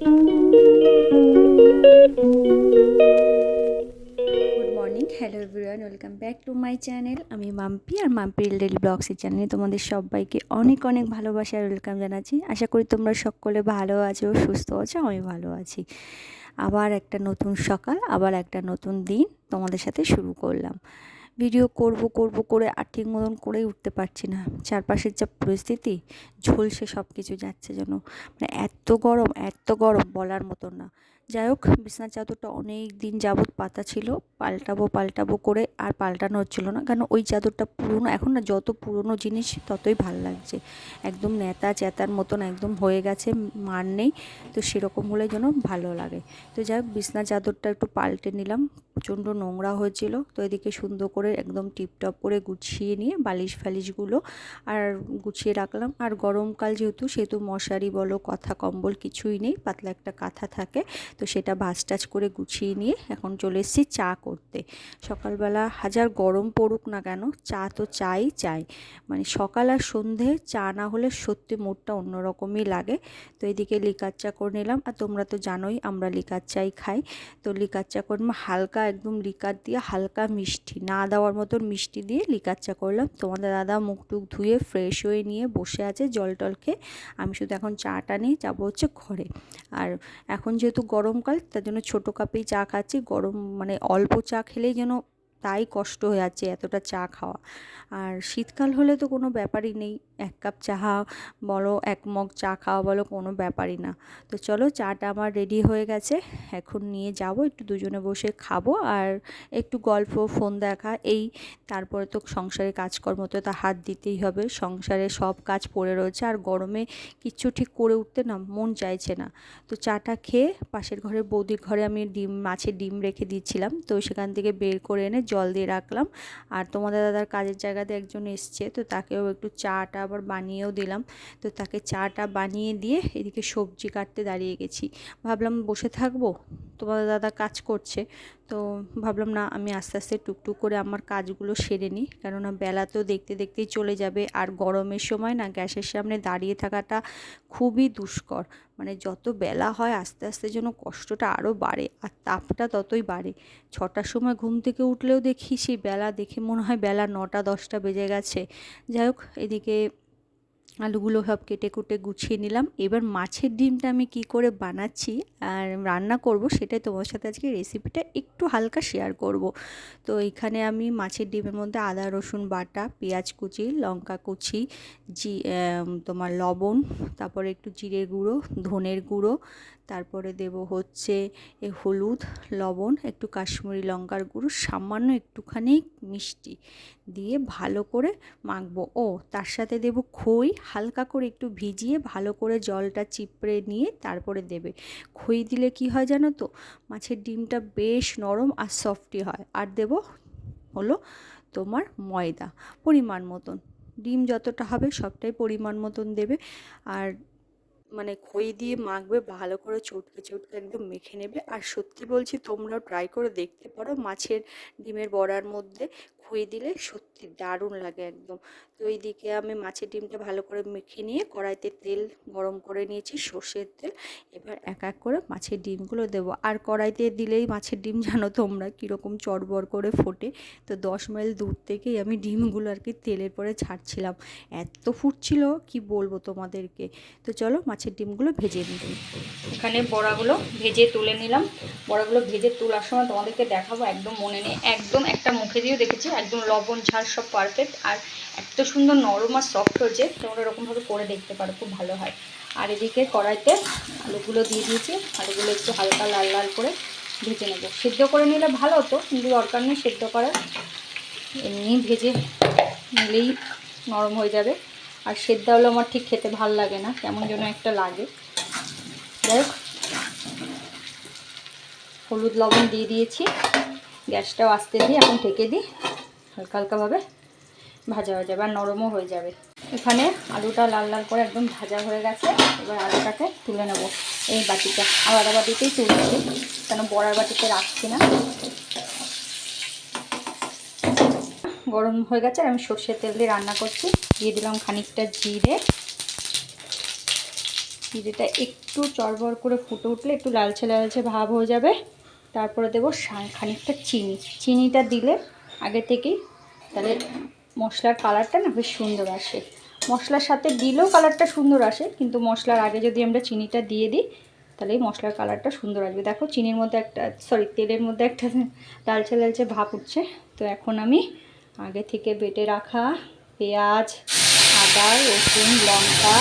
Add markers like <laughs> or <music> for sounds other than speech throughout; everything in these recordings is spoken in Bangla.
Good morning hello everyone welcome back to my channel আমি মাম্পি আর মাম্পি ডেলি ব্লগসের চ্যানেলে তোমাদের সবাইকে অনেক অনেক ভালোবাসা আর ওয়েলকাম জানাচ্ছি। আশা করি তোমরা সকলে ভালো আছো, সুস্থ আছো, আমি ভালো আছি। আবার একটা নতুন সকাল, আবার একটা নতুন দিন তোমাদের সাথে শুরু করলাম। ভিডিও করব করব, করে আর ঠিক মতন করেই উঠতে পারছি না। চারপাশের যা পরিস্থিতি, ঝলসে সব কিছু যাচ্ছে যেন। মানে এত গরম এত গরম বলার মতন না। যাই হোক বিছনার চাদরটা অনেক দিন যাবৎ পাতা ছিল, পাল্টাবো পাল্টাবো করে আর পাল্টানো হচ্ছিল না। কারণ ওই চাদরটা পুরনো, এখন না যত পুরনো জিনিস ততই ভালো লাগছে। একদম নেতা চেতার মতন একদম হয়ে গেছে, মার নেই। তো সেরকম হলে যেন ভালো লাগে। তো যাই হোক বিছনার চাদরটা একটু পাল্টে নিলাম। প্রচণ্ড নোংরা হয়েছিল। তো এদিকে সুন্দর করে একদম টিপটপ করে গুছিয়ে নিয়ে বালিশ ফালিশগুলো আর গুছিয়ে রাখলাম। আর গরমকাল যেহেতু, সেহেতু মশারি বলো, কথা কম্বল কিছুই নেই, পাতলা একটা কাঁথা থাকে। তো সেটা ভাজ টাজ করে গুছিয়ে নিয়ে এখন চলে এসেছি চা করতে। সকালবেলা হাজার গরম পড়ুক না কেন, চা তো চাই চাই। মানে সকাল আর সন্ধে চা না হলে সত্যি মুডটা অন্যরকমই লাগে। তো এদিকে লিকার চা করে নিলাম। আর তোমরা তো জানোই আমরা লিকার চাই খাই। তো লিকার চা করলাম হালকা একদম লিকার দিয়ে হালকা মিষ্টি, না দেওয়ার মতন মিষ্টি দিয়ে লিকার চা করলাম তোমাদের দাদা মুখ টুক ধুয়ে ফ্রেশ হয়ে নিয়ে বসে আছে জল টল খেয়ে। আমি শুধু এখন চাটা নিয়ে যাব হচ্ছে ঘরে। আর এখন যেহেতু গরমকাল তার জন্য ছোটো কাপেই চা খাচ্ছি। গরম মানে অল্প চা খেলেই যেন তাই কষ্ট হয়ে যাচ্ছে এতটা চা খাওয়া। আর শীতকাল হলে তো কোনো ব্যাপারই নেই। এক কাপ চাহা বলো, এক মগ চা খাওয়া বলো, কোনো ব্যাপারই না। তো চলো, চাটা আমার রেডি হয়ে গেছে। এখন নিয়ে যাব, একটু দুজনে বসে খাব আর একটু গল্প ফোন দেখা, এই তারপরে তো সংসারে কাজকর্ম তো তা হাত দিতেই হবে। সংসারে সব কাজ পড়ে রয়েছে আর গরমে কিচ্ছু ঠিক করে উঠতে না মন চাইছে না। তো চাটা খেয়ে পাশের ঘরের বৌদির ঘরে আমি ডিম, মাছের ডিম রেখে দিচ্ছিলাম। তো সেখান থেকে বের করে এনে জল দিয়ে রাখলাম। আর তোমাদের দাদার কাজের জায়গাতে একজন এসছে, তো তাকেও একটু চাটা আবার বানিয়েও দিলাম। তো তাকে চাটা বানিয়ে দিয়ে এদিকে সবজি কাটতে দাঁড়িয়ে গেছি। ভাবলাম বসে থাকব? তোমাদের দাদা কাজ করছে। তো ভাবলাম না, আমি আস্তে আস্তে টুকটুক করে আমার কাজগুলো সেরে নিই। কেননা বেলা তো দেখতে দেখতেই চলে যাবে। আর গরমের সময় না গ্যাসের সামনে দাঁড়িয়ে থাকাটা খুবই দুষ্কর। মানে যত বেলা হয় আস্তে আস্তে যেন কষ্টটা আরও বাড়ে আর তাপটা ততই বাড়ে। ছটার সময় ঘুম থেকে উঠলেও দেখি সেই বেলা দেখে মনে হয় বেলা নটা দশটা বেজে গেছে। যাই হোক, এদিকে আলুগুলো সব কেটে কুটে গুছিয়ে নিলাম। এবার মাছের ডিমটা আমি কি করে বানাচ্ছি আর রান্না করব সেটাই তোমার সাথে আজকে রেসিপিটা একটু হালকা শেয়ার করব। তো এখানে আমি মাছের ডিমের মধ্যে আদা, রসুন বাটা, পেঁয়াজ কুচি, লঙ্কা কুচি, জি তোমার লবণ, তারপরে একটু জিরে গুঁড়ো, ধনের গুঁড়ো তারপরে দেব হচ্ছে এ হলুদ, লবণ, একটু কাশ্মীরি লঙ্কার গুঁড়ো, সামান্য একটুখানি মিষ্টি দিয়ে ভালো করে মাখবো। ও, তার সাথে দেব খই, হালকা করে একটু ভিজিয়ে ভালো করে জলটা চিপড়ে নিয়ে তারপরে দেবে। খই দিলে কি হয় জানো তো, মাছের ডিমটা বেশ নরম আর সফটি হয়। আর দেব হলো তোমার ময়দা, পরিমাণ মতন। ডিম যতটা হবে সবটাই পরিমাণ মতন দেবে। আর মানে খই দিয়ে মাখবে, ভালো করে চটকে চটকে একদম মেখে নেবে। আর সত্যি বলছি, তোমরাও ট্রাই করে দেখতে পারো মাছের ডিমের বড়ার মধ্যে। খই দিলে সত্যি দারুণ লাগে একদম। তো এইদিকে আমি মাছের ডিমটা ভালো করে মেখে নিয়ে কড়াইতে তেল গরম করে নিয়েছি, সর্ষের তেল। এবার এক এক করে মাছের ডিমগুলো দেবো। আর কড়াইতে দিলেই মাছের ডিম জানো তোমরা কীরকম চড়বড় করে ফোটে। তো দশ মাইল দূর থেকেই আমি ডিমগুলো আর কি তেলের পরে ছাড়ছিলাম। এত ফুটছিল, কি বলব তোমাদেরকে? তো চলো মাছের ডিমগুলো ভেজে নিই। এখানে বড়াগুলো ভেজে তুলে নিলাম। বড়াগুলো ভেজে তোলার সময় তোমাদেরকে দেখাবো, একদম মনে নেই। একদম একটা মুখে দিয়েও দেখেছি একদম লবণ ঝাল সব পারফেক্ট আর এত সুন্দর নরম আর সফট হয়েছে, তোমরা এরকমভাবে করে দেখতে পারো, খুব ভালো হয়। আর এদিকে কড়াইতে আলুগুলো দিয়ে দিয়েছি। আলুগুলো একটু হালকা লাল লাল করে ভেজে নেব। সেদ্ধ করে নিলে ভালো হতো, কিন্তু দরকার নেই সেদ্ধ করার। এমনি ভেজে নিলেই নরম হয়ে যাবে। আর সেদ্ধ হলে আমার ঠিক খেতে ভালো লাগে না, কেমন যেন একটা লাগে। যাই হলুদ লবণ দিয়ে দিয়েছি। গ্যাসটাও আস্তে দিয়ে এখন ঢেকে দিই। হালকা হালকাভাবে ভাজা হয়ে যাবে আর নরমও হয়ে যাবে। এখানে আলুটা লাল লাল করে একদম ভাজা হয়ে গেছে। এবার আলুটাকে তুলে নেব। এই বাটিটা আলাদা বাটিতেই তুলছি। কেন বড়ার বাটিতে রাখছি না। গরম হয়ে গেছে আর আমি সর্ষের তেল দিয়ে রান্না করছি। দিয়ে দিলাম খানিকটা জিরে। জিরেটা একটু চড়বড় করে ফুটে উঠলে একটু লালচে লালচে ভাব হয়ে যাবে। তারপরে দেবো খানিকটা চিনি। চিনিটা দিলে আগে থেকেই। তাহলে মশলার কালারটা না বেশ সুন্দর আসে। মশলার সাথে দিলেও কালারটা সুন্দর আসে, কিন্তু মশলার আগে যদি আমরা চিনিটা দিয়ে দিই, তাহলে এই মশলার কালারটা সুন্দর আসবে। দেখো চিনির মধ্যে একটা সরি তেলের মধ্যে একটা <laughs> লালচে লালচে ভাব উঠছে। তো এখন আমি আগে থেকে বেটে রাখা পেঁয়াজ, আদা, রসুন, লঙ্কা,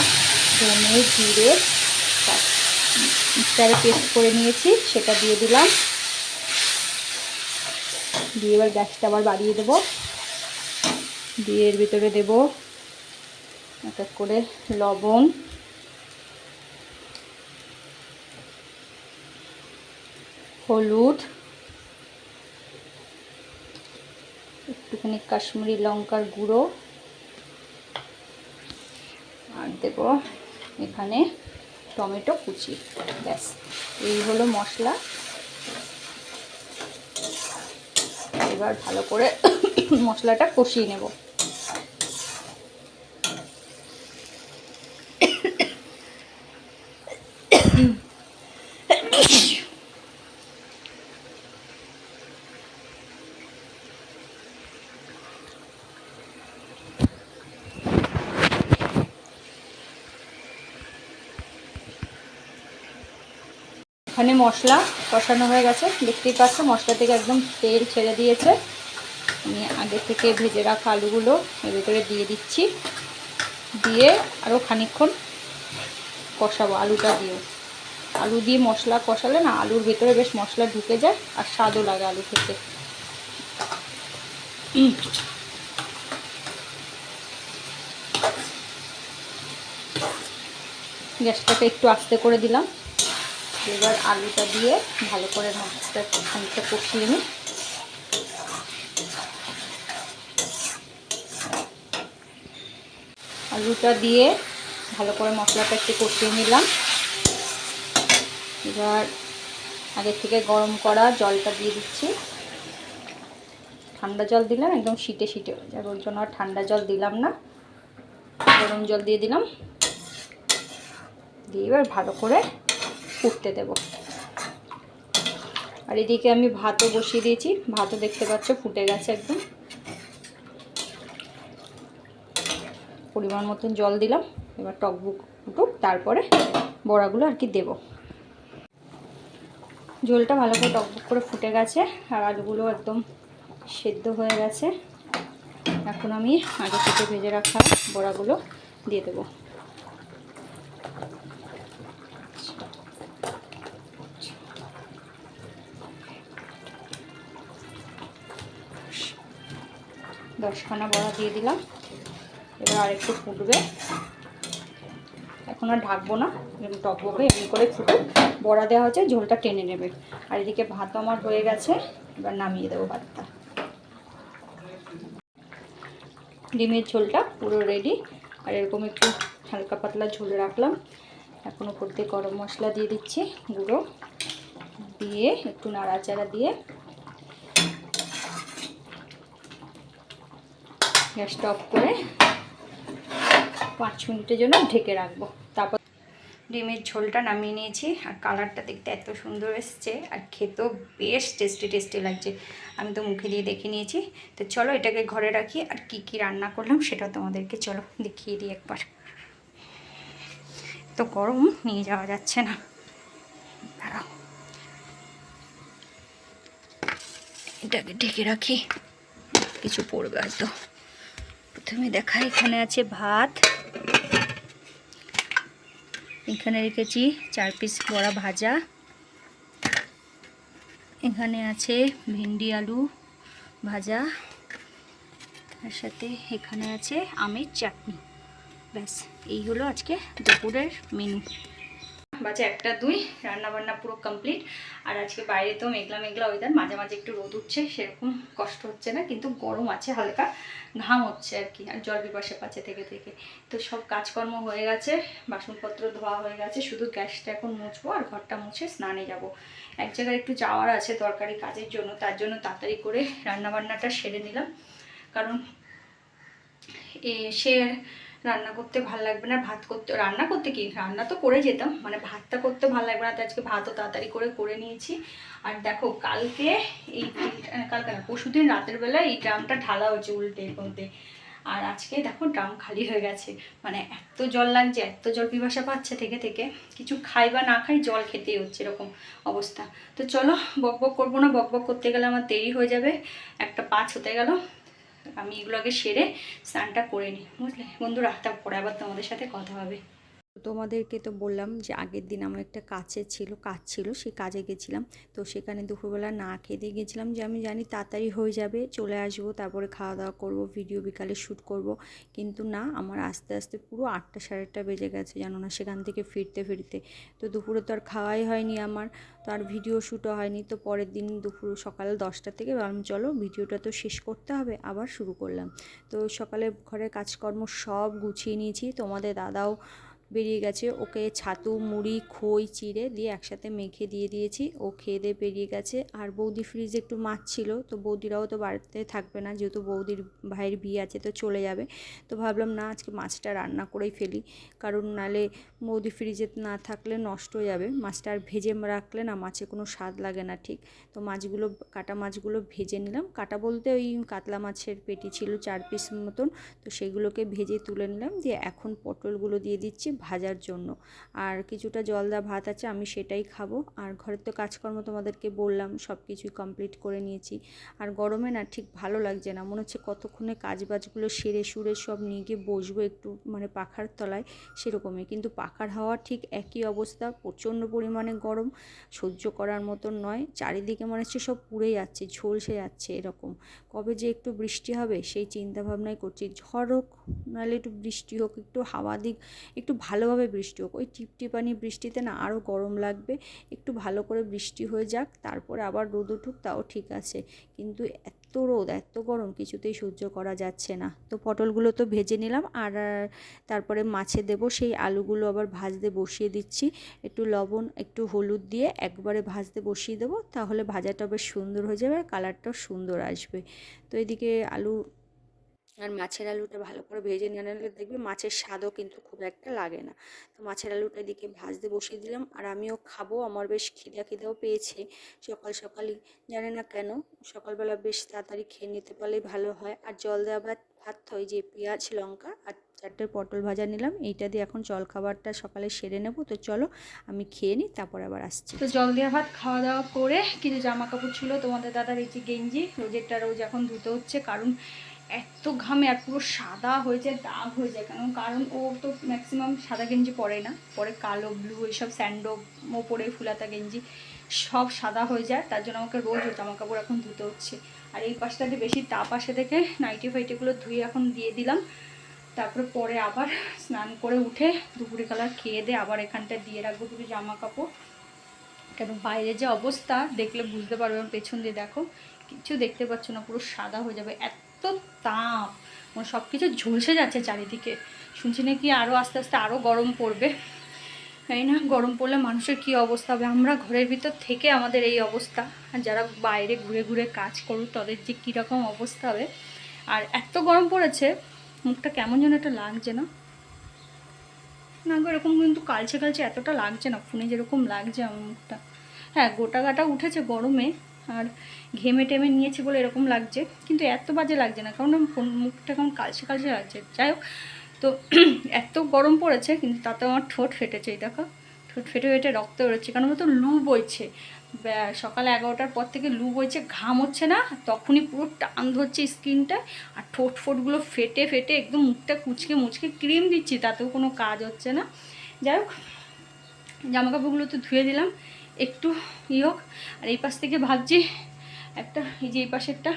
ধনে, জিরে মিক্সচারে পেস্ট করে নিয়েছি, সেটা দিয়ে দিলাম। দিয়ে এবার গ্যাসটা আবার বাড়িয়ে দেবো। দিয়ে এর ভিতরে দেবো এক এক করে লবণ। হলুদ। একটুখানি কাশ্মীরি লঙ্কার গুঁড়ো। আর দেব এখানে টমেটো কুচি। ব্যাস, এই হলো মশলা। এবার ভালো করে মশলাটা কষিয়ে নেব। এখানে মশলা কষানো হয়ে গেছে। দেখতেই পাচ্ছ, মশলা থেকে একদম তেল ছেড়ে দিয়েছে। আমি আগে থেকে ভেজে রাখা আলুগুলো এর ভেতরে দিয়ে দিচ্ছি। দিয়ে আরও খানিকক্ষণ কষাবো আলুটা দিয়েও আলু দিয়ে মশলা কষালে না আলুর ভেতরে বেশ মশলা ঢুকে যায় আর স্বাদও লাগে আলু খেতে। গ্যাসটাকে একটু আস্তে করে দিলাম। এবার আলুটা দিয়ে ভালো করে মাছটা খানিকটা কষিয়ে নিই। আলুটা দিয়ে ভালো করে মশলাটা একটু কষিয়ে নিলাম। এবার আগের থেকে গরম করা জলটা দিয়ে দিচ্ছি। ঠান্ডা জল দিলাম, একদম শীতে শীতে ওর জন্য আর ঠান্ডা জল দিলাম না। গরম জল দিয়ে দিলাম। দিয়ে এবার ভালো করে ফুটতে দেব। আর এদিকে আমি ভাতও বসিয়ে দিয়েছি। ভাতও দেখতে পাচ্ছ ফুটে গেছে একদম। পরিমাণ মতন জল দিলাম। এবার টকবুক ফুটুক, তারপরে বড়াগুলো আর কি দেব। জলটা ভালো করে টকবুক করে ফুটে গেছে আর আলুগুলো একদম সেদ্ধ হয়ে গেছে। এখন আমি আগে থেকে ভেজে রাখা বড়াগুলো দিয়ে দেবো। দশখানা বড়া দিয়ে দিলাম। এবার আরেকটু ফুটবে। এখন আর ঢাকবো না, এরকম টকবকে এমনি করে ফুটে বড়া দেওয়া হচ্ছে ঝোলটা টেনে নেবে। আর এদিকে ভাত আমার হয়ে গেছে, এবার নামিয়ে দেবো ভাতটা। ডিমের ঝোলটা পুরো রেডি আর এরকম একটু হালকা পাতলা ঝোল রাখলাম। এখন উপর দিয়ে গরম মশলা দিয়ে দিচ্ছি, গুঁড়ো। দিয়ে একটু নাড়াচাড়া দিয়ে গ্যাসটা অফ করে পাঁচ মিনিটের জন্য ঢেকে রাখব। তারপর ডিমের ঝোলটা নামিয়ে নিয়েছি আর কালারটা দেখতে এত সুন্দর এসছে আর খেতেও বেশ টেস্টি টেস্টি লাগছে। আমি তো মুখে দিয়ে দেখে নিয়েছি। তো চলো এটাকে ঘরে রাখি আর কি কি রান্না করলাম সেটা তোমাদেরকে চলো দেখিয়ে দিই একবার। তো গরম, নিয়ে যাওয়া যাচ্ছে না। এটাকে ঢেকে রাখি। কিছু পড়বে হয়তো। প্রথমে দেখা, এখানে আছে ভাত। এখানে রেখেছি চার পিস বড়া ভাজা। এখানে আছে ভেন্ডি আলু ভাজা। তার সাথে এখানে আছে আমের চাটনি। ব্যাস, এই হলো আজকে দুপুরের মেনু বাজে একটা দুই রান্না বান্না পুরো কমপ্লিট আর আজকে বাইরে তো মেঘলা মেঘলা ওয়েদার মাঝে মাঝে একটু রোদ উঠছে, সেরকম কষ্ট হচ্ছে না, কিন্তু গরম আছে, হালকা ঘাম হচ্ছে আর কি, আর জল বিপাশে পাচ্ছে থেকে থেকে। তো সব কাজকর্ম হয়ে গেছে, বাসনপত্র ধোয়া হয়ে গেছে, শুধু গ্যাসটা এখন মুছবো আর ঘরটা মুছে স্নানে যাব। এক জায়গায় একটু যাওয়ার আছে দরকারি কাজের জন্য, তার জন্য তাড়াতাড়ি করে রান্নাবান্নাটা সেরে নিলাম। কারণ এ সে রান্না করতে ভালো লাগবে না, ভাত করতে, রান্না করতে কি? রান্না তো করে যেতাম মানে ভাতটা করতে ভালো লাগবে না, তো আজকে ভাতও তাড়াতাড়ি করে করে নিয়েছি। আর দেখো, কালকে এই কালকে না, পরশুদিন রাতের বেলা এই ড্রামটা ঢালা হয়েছে উল্টে বলতে আর আজকে দেখো, ড্রাম খালি হয়ে গেছে। মানে এত জল লাগছে, এত জল পিপাসা পাচ্ছে থেকে থেকে। কিছু খাই বা না খাই জল খেতেই হচ্ছে এরকম অবস্থা। তো চলো, বক বক করব না, বক বক করতে গেলে আমার দেরি হয়ে যাবে। একটা পাঁচ হতে গেল। আমি এগুলো আগে সেরে স্নানটা করে নিই, বুঝলে? বন্ধুরা, তারপরে আবার তোমাদের সাথে কথা হবে। তোমাদেরকে তো বললাম যে আগের দিন আমার একটা কাছে ছিল, কাজ ছিল, সেই কাজে গেছিলাম। তো সেখানে দুপুরবেলা না খেতে গেছিলাম যে আমি জানি তাড়াতাড়ি হয়ে যাবে, চলে আসব, তারপরে খাওয়া দাওয়া করব ভিডিও বিকালে শ্যুট করব। কিন্তু না, আমার আস্তে আস্তে পুরো আটটা সাড়ে আটটা বেজে গেছে, জানো না, সেখান থেকে ফিরতে ফিরতে। তো দুপুরে তো আর খাওয়াই হয়নি আমার, তো আর ভিডিও শ্যুটও হয়নি। তো পরের দিন দুপুর সকাল দশটা থেকে ভাবলাম, চলো ভিডিওটা তো শেষ করতে হবে, আবার শুরু করলাম। তো সকালে ঘরের কাজকর্ম সব গুছিয়ে নিয়েছি। তোমাদের দাদাও বেরিয়ে গেছে। ওকে ছাতু, মুড়ি, খই, চিড়ে দিয়ে একসাথে মেখে দিয়ে দিয়েছি। ও খেয়ে দিয়ে বেরিয়ে গেছে। আর বৌদি ফ্রিজে একটু মাছ ছিল তো বৌদিরাও তো বাড়িতে থাকবে না। যেহেতু বৌদির ভাইয়ের বিয়ে আছে তো চলে যাবে। তো ভাবলাম, না, আজকে মাছটা রান্না করেই ফেলি। কারণ নালে বৌদি ফ্রিজে না থাকলে নষ্ট হয়ে যাবে। মাছটা আর ভেজে রাখলে না মাছে কোনো স্বাদ লাগে না ঠিক। তো মাছগুলো, কাটা মাছগুলো ভেজে নিলাম। কাটা বলতে ওই কাতলা মাছের পেটি ছিল, চার পিস মতন। তো সেগুলোকে ভেজে তুলে নিলাম। দিয়ে এখন পটলগুলো দিয়ে দিচ্ছি। ভাজার জন্য। আর কিছুটা জল দেওয়া ভাত আছে, আমি সেটাই খাব। আর ঘরের তো কাজকর্ম তোমাদেরকে বললাম সব কিছুই কমপ্লিট করে নিয়েছি। আর গরমে না ঠিক ভালো লাগছে না, মনে হচ্ছে কতক্ষণে কাজ বাজগুলো সেরে সুরে সব নিয়ে গিয়ে বসবো একটু মানে পাখার তলায়, সেরকমই। কিন্তু পাখার হাওয়া ঠিক একই অবস্থা, প্রচণ্ড পরিমাণে গরম, সহ্য করার মতন নয়। চারিদিকে মনে হচ্ছে সব পুড়ে যাচ্ছে, ঝলসে যাচ্ছে এরকম। কবে যে একটু বৃষ্টি হবে, সেই চিন্তা ভাবনাই করছি। ঝড় হোক, নাহলে একটু বৃষ্টি হোক, একটু হাওয়া দিক, একটু ভালোভাবে বৃষ্টি হোক। ওই টিপটিপানি বৃষ্টিতে না আরও গরম লাগবে। একটু ভালো করে বৃষ্টি হয়ে যাক, তারপরে আবার রোদ উঠুক, তাও ঠিক আছে। কিন্তু এত রোদ, এত গরম, কিছুতেই সহ্য করা যাচ্ছে না। তো পটলগুলো তো ভেজে নিলাম, আর তারপরে মাছে দেব সেই আলুগুলো আবার ভাজতে বসিয়ে দিচ্ছি। একটু লবণ, একটু হলুদ দিয়ে একবারে ভাজতে বসিয়ে দেবো, তাহলে ভাজাটা বেশ সুন্দর হয়ে যাবে আর কালারটাও সুন্দর আসবে। তো এদিকে আলু আর মাছের আলুটা ভালো করে ভেজে নিয়ে আনলে দেখবে মাছের স্বাদও কিন্তু খুব একটা লাগে না। তো মাছের আলুটা এদিকে ভাজতে বসিয়ে দিলাম আর আমিও খাব, আমার বেশ খিদা খিদেও পেয়েছে। সকাল সকালই, জানি না কেন, সকালবেলা বেশ তাড়াতাড়ি খেয়ে নিতে পারলেই ভালো হয়। আর জল দেওয়া ভাত ভাত হয় যে পেঁয়াজ, লঙ্কা আর চারটে পটল ভাজা নিলাম। এইটা দিয়ে এখন জল খাবারটা সকালে সেরে নেব। তো চলো, আমি খেয়ে নিই, তারপর আবার আসছি। তো জল দেওয়া ভাত খাওয়া দাওয়া করে কিছু জামা কাপড় ছিল তোমাদের দাদার, এই যে গেঞ্জি, রোজেরটা রোজ এখন ধুতে হচ্ছে। কারণ এত ঘামে আর পুরো সাদা হয়ে যায়, দাগ হয়ে যায়। কারণ কারণ ও তো ম্যাক্সিমাম সাদা গেঞ্জি পরে না। পরে কালো ব্লু এইসব স্যান্ডো ও পরে ফুলাতা গেঞ্জি সব সাদা হয়ে যায়। তার জন্য আমাকে রোজ জামা কাপড় এখন ধুতে হচ্ছে। আর এই পাশটাতে বেশি তাপ আসে দেখে নাইটি ফাইটিগুলো ধুয়ে এখন দিয়ে দিলাম। তারপরে পরে আবার স্নান করে উঠে দুপুরে কালার খেয়ে দিয়ে আবার এখানটা দিয়ে রাখব দুটো জামা কাপড়। কেন, বাইরে যে অবস্থা, দেখলে বুঝতে পারবে পেছন দিয়ে দেখো। কিছু দেখতে পাচ্ছ না, পুরো সাদা হয়ে যাবে। এত এত তাপ মানে সব কিছু ঝলসে যাচ্ছে চারিদিকে। শুনছি নাকি আরও আস্তে আস্তে আরও গরম পড়বে। তাই না, গরম পড়লে মানুষের কি অবস্থা হবে? আমরা ঘরের ভিতর থেকে আমাদের এই অবস্থা। আর যারা বাইরে ঘুরে ঘুরে কাজ করুক তাদের যে কীরকম অবস্থা হবে? আর এত গরম পড়েছে, মুখটা কেমন যেন একটা লাগছে না। না এরকম কিন্তু কালচে কালচে এতটা লাগছে না, ফোনে যেরকম লাগছে আমার মুখটা। হ্যাঁ গোটা গাটা উঠেছে গরমে। আর ঘেমে টেমে নিয়েছি বলে এরকম লাগছে। কিন্তু এত বাজে লাগছে না, কারণ মুখটা কেমন কালচে কালচে লাগছে। যাই হোক, তো <clears throat> এত গরম পড়েছে, কিন্তু তাতে আমার ঠোঁট ফেটেছে, এই দেখো। ঠোঁট ফেটে ফেটে রক্ত বেরোচ্ছে, কারণ তো লু বইছে। সকাল এগারোটার পর থেকে লু বইছে, ঘাম হচ্ছে না তখনই পুরো টান ধরছে স্কিনটা, আর ঠোঁট ফোটগুলো ফেটে ফেটে একদম মুখটা কুচকে মুচকে ক্রিম দিচ্ছি, তাতেও কোনো কাজ হচ্ছে না। যাই হোক, জামাকাপড়গুলো তো ধুয়ে দিলাম একটু ই হোক। আর এই পাশ থেকে ভাবছি একটা, এই যে এই পাশেরটা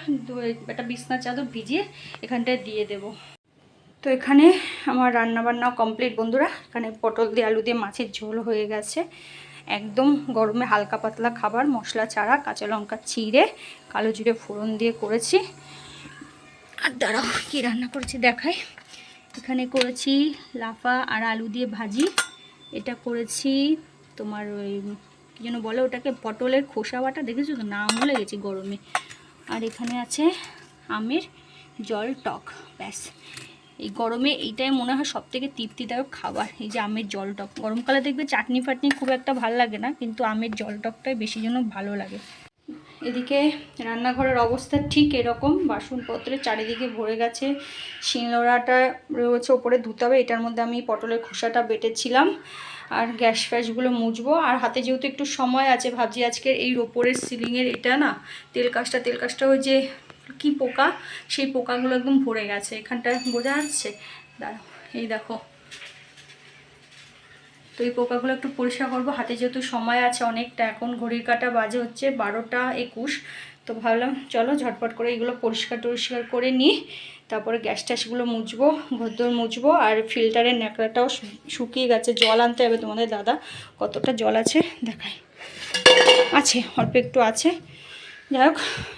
একটা একটা বিছনা চাদর ভিজিয়ে এখানটায় দিয়ে দেব। তো এখানে আমার রান্নাবান্না কমপ্লিট, বন্ধুরা। এখানে পটল দিয়ে, আলু দিয়ে মাছের ঝোল হয়ে গেছে। একদম গরমে হালকা পাতলা খাবার, মশলা ছাড়া, কাঁচা লঙ্কা চিড়ে কালো জিরে ফোড়ন দিয়ে করেছি। আর দাঁড়াও, কী রান্না করেছি দেখাই। এখানে করেছি লাফা আর আলু দিয়ে ভাজি। এটা করেছি তোমার ওই যেন বলে ওটাকে পটলের খোসা বাটা দেখেছ তো? নাম ভুলে গেছি গরমে। আর এখানে আছে আমের জল টক, ব্যাস। এই গরমে এইটাই মনে হয় সব থেকে তৃপ্তিদায়ক খাবার, এই যে আমের জল টক। গরমকালে দেখবে চাটনি ফাটনি খুব একটা ভালো লাগে না, কিন্তু আমের জল টকটাই বেশি জন্য ভালো লাগে। এদিকে রান্নাঘরের অবস্থা ঠিক এরকম বাসনপত্রের চারিদিকে ভরে গেছে, শিলনোড়াটা রয়েছে ওপরে ধুতে হবে, এটার মধ্যে আমি পটলের খোসাটা বেটেছিলাম। আর গ্যাস ফ্যাসগুলো মুছবো। আর হাতে যেহেতু একটু সময় আছে, ভাবছি আজকে এই ওপরের সিলিংয়ের এটা না, তেল কাজটা তেল কাজটা ওই যে কি পোকা, সেই পোকাগুলো একদম ভরে গেছে। এখানটায় বোঝা যাচ্ছে? দাঁড়াও, এই দেখো। তো এই পোকাগুলো একটু পরিষ্কার করব। হাতে যেহেতু সময় আছে অনেকটা, এখন ঘড়ির কাটা বাজে হচ্ছে বারোটা একুশ। তো ভাবলাম, চলো ঝটপট করে এগুলো পরিষ্কার টরিষ্কার করে নিই। তারপরে গ্যাস ট্যাসগুলো মুছবো ভদ্র মুছবো, আর ফিল্টারের ন্যাকড়াটাও শুকিয়ে গেছে। জল আনতে হবে তোমাদের দাদা, কতটা জল আছে দেখাই। আছে, অল্প একটু আছে। যাই হোক,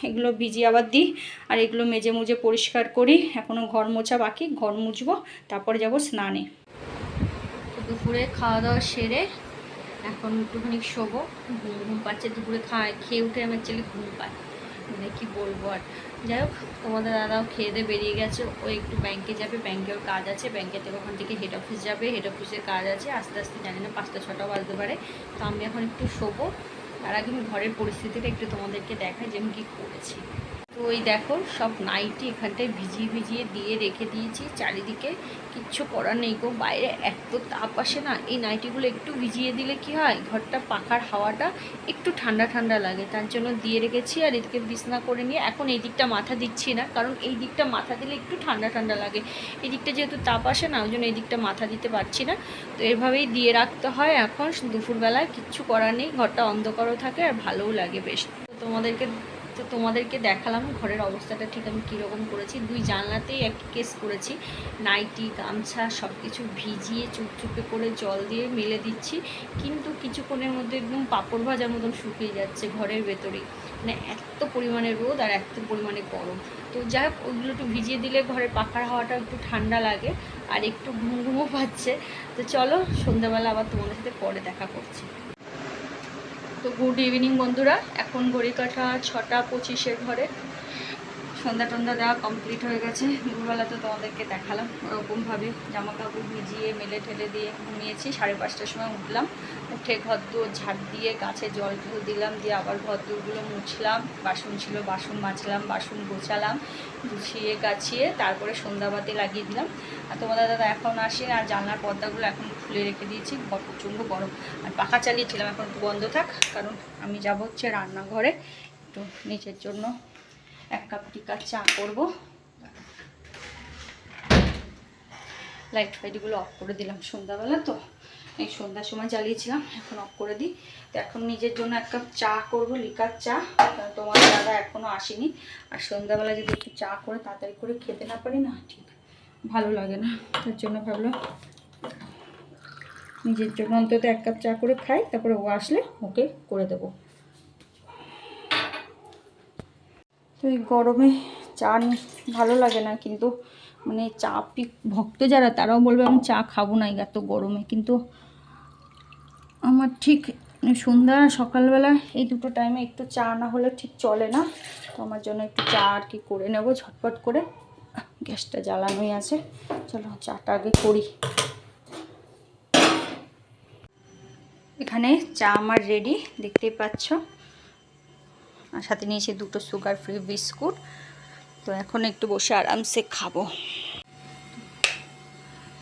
এগুলো ভিজিয়ে আবার দিই, আর এগুলো মেজে মুজে পরিষ্কার করি। এখনও ঘর মোছা বাকি, ঘর মুছবো, তারপরে যাব স্নানে। দুপুরে খাওয়া দাওয়া সেরে এখন একটুখানি শোবো ঘুম ঘুম পাচ্ছে, দুপুরে খায়, খেয়ে উঠে আমার ছেলে ঘুম পায়। মানে কি বলব আর। যাই হোক, তোমাদের দাদাও খেয়ে দিয়ে বেরিয়ে গেছে। ও একটু ব্যাংকে যাবে ব্যাংকে ওর কাজ আছে ব্যাংকে থেকে ওখান থেকে হেড অফিস যাবে হেড অফিসের কাজ আছে, আস্তে আস্তে জানি না পাঁচটা ছটা বাজতে পারে। তো আমি এখন একটু শোবো। তার আগে আমি ঘরের পরিস্থিতিটা একটু তোমাদেরকে দেখাই যে আমি কী করেছি। তো ওই দেখো, সব নাইটি এখানটায় ভিজিয়ে ভিজিয়ে দিয়ে রেখে দিয়েছি। চারিদিকে কিচ্ছু করার নেই গো। বাইরে এত তাপ আসে না, এই নাইটিগুলো একটু ভিজিয়ে দিলে কি হয়? ঘরটা পাখার হাওয়াটা একটু ঠান্ডা ঠান্ডা লাগে। তার জন্য দিয়ে রেখেছি আর এদিকে বিছনা করে নিয়ে এখন এই দিকটা মাথা দিচ্ছি না, কারণ এই দিকটা মাথা দিলে একটু ঠান্ডা ঠান্ডা লাগে। এই দিকটা যেহেতু তাপ আসে না, ওই জন্য এই দিকটা মাথা দিতে পারছি না। তো এভাবেই দিয়ে রাখতে হয় এখন। দুপুরবেলায় কিচ্ছু করার নেই, ঘরটা অন্ধকারও থাকে আর ভালোও লাগে বেশ। তোমাদেরকে তো তোমাদেরকে দেখালাম ঘরের অবস্থাটা ঠিক আমি কীরকম করেছি। দুই জানলাতেই এক কেস করেছি। নাইটি, গামছা সব কিছু ভিজিয়ে চুপচুপে করে জল দিয়ে মেলে দিচ্ছি। কিন্তু কিছুক্ষণের মধ্যে একদম পাঁপড় ভাজার মতন শুকিয়ে যাচ্ছে ঘরের ভেতরেই। মানে এত পরিমাণে রোদ আর এত পরিমাণে গরম। তো যাই হোক, ওইগুলো একটু ভিজিয়ে দিলে ঘরের পাখার হাওয়াটা একটু ঠান্ডা লাগে আর একটু ঘুম ঘুমও পাচ্ছে। তো চলো, সন্ধ্যাবেলা আবার তোমাদের সাথে পরে দেখা করছি। তো গুড ইভিনিং বন্ধুরা এখন ঘড়ি কাটা ছটা পঁচিশের ঘরে। সন্ধ্যা টন্ধা দেওয়া কমপ্লিট হয়ে গেছে। দুপুরবেলা তো তোমাদেরকে দেখালাম। ওরকমভাবে জামা কাপড় ভিজিয়ে, মেলে ঠেলে দিয়ে ঘুমিয়েছি। সাড়ে পাঁচটার সময় উঠলাম। উঠে ঘর দুয়ার ঝাড় দিয়ে গাছে জল টল দিলাম। দিয়ে আবার ঘর দুয়ারগুলো মুছলাম। বাসন ছিল, বাসন মাজলাম, বাসন গোছালাম, গুছিয়ে গাছিয়ে তারপরে সন্ধ্যাবাতি লাগিয়ে দিলাম। আর তোমাদের দাদা এখন আসে আর জানলার পর্দাগুলো এখন খুলে রেখে দিয়েছি। প্রচণ্ড গরম। আর পাখা চালিয়েছিলাম, এখন বন্ধ থাক, কারণ আমি যাব হচ্ছে রান্নাঘরে। একটু নিচের জন্য এক কাপ টিকা চা করব। লাইট ফাইটগুলো অফ করে দিলাম সন্ধ্যাবেলা তো, এই সন্ধ্যার সময় জ্বালিয়েছিলাম, এখন অফ করে দিই। তো এখন নিজের জন্য এক কাপ চা করব, লিকার চা। তোমার দাদা এখনও আসেনি। আর সন্ধ্যাবেলা যদি একটু চা করে তাড়াতাড়ি করে খেতে না পারি, না, ঠিক, ভালো লাগে না। তার জন্য ভাবলাম নিজের জন্য অন্তত এক কাপ চা করে খাই, তারপরে ও আসলে ওকে করে দেবো। তো এই গরমে চা ভালো লাগে না কিন্তু মানে চা পি, ভক্ত যারা তারাও বলবে আমি চা খাব না এত গরমে। কিন্তু আমার ঠিক সন্ধ্যা, সকালবেলা এই দুটো টাইমে একটু চা না হলে ঠিক চলে না। তো আমার জন্য একটু চা আর কি করে নেব, ঝটপট করে। গ্যাসটা জ্বালানোই আছে। চলো চাটা আগে করি। এখানে চা আমার রেডি দেখতেই পাচ্ছ। সাথে নিয়েছি দুটো সুগার ফ্রি বিস্কুট তো এখন একটু বসে আরামসে খাব।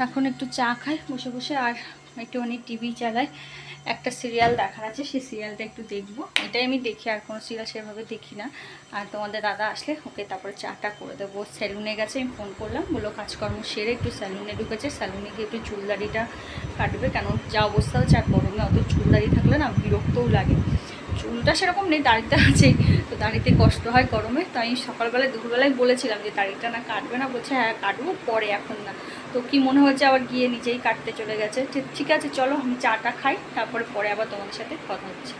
এখন একটু চা খাই, বসে বসে আর একটুখানি টিভি চালাই। একটা সিরিয়াল দেখার আছে, সেই সিরিয়ালটা একটু দেখব। এটাই আমি দেখি, আর কোনো সিরিয়াল সেভাবে দেখি না। আর তোমাদের দাদা আসলে ওকে তারপরে চাটা করে দেবো। স্যালুনে গেছে, আমি ফোন করলাম, বলল, কাজকর্ম সেরে একটু স্যালুনে ঢুকেছে। স্যালুনে গিয়ে একটু চুলদাড়িটা কাটবে। কেন? যা অবস্থা হচ্ছে, আর গরমে অত চুলদাড়ি থাকলে না বিরক্তও লাগে। চুলটা সেরকম নেই, দাড়িটা আছে। তো দাড়িতে কষ্ট হয় গরমে তো আমি সকালবেলায়, দুপুরবেলায় বলেছিলাম যে দাড়িটা না কাটবে না, বলছে হ্যাঁ কাটবো, পরে এখন না। তো কি মনে হচ্ছে আবার গিয়ে নিজেই কাটতে চলে গেছে? ঠিক- আছে, চলো আমি চাটা খাই, তারপরে পরে আবার তোমাদের সাথে কথা হচ্ছে।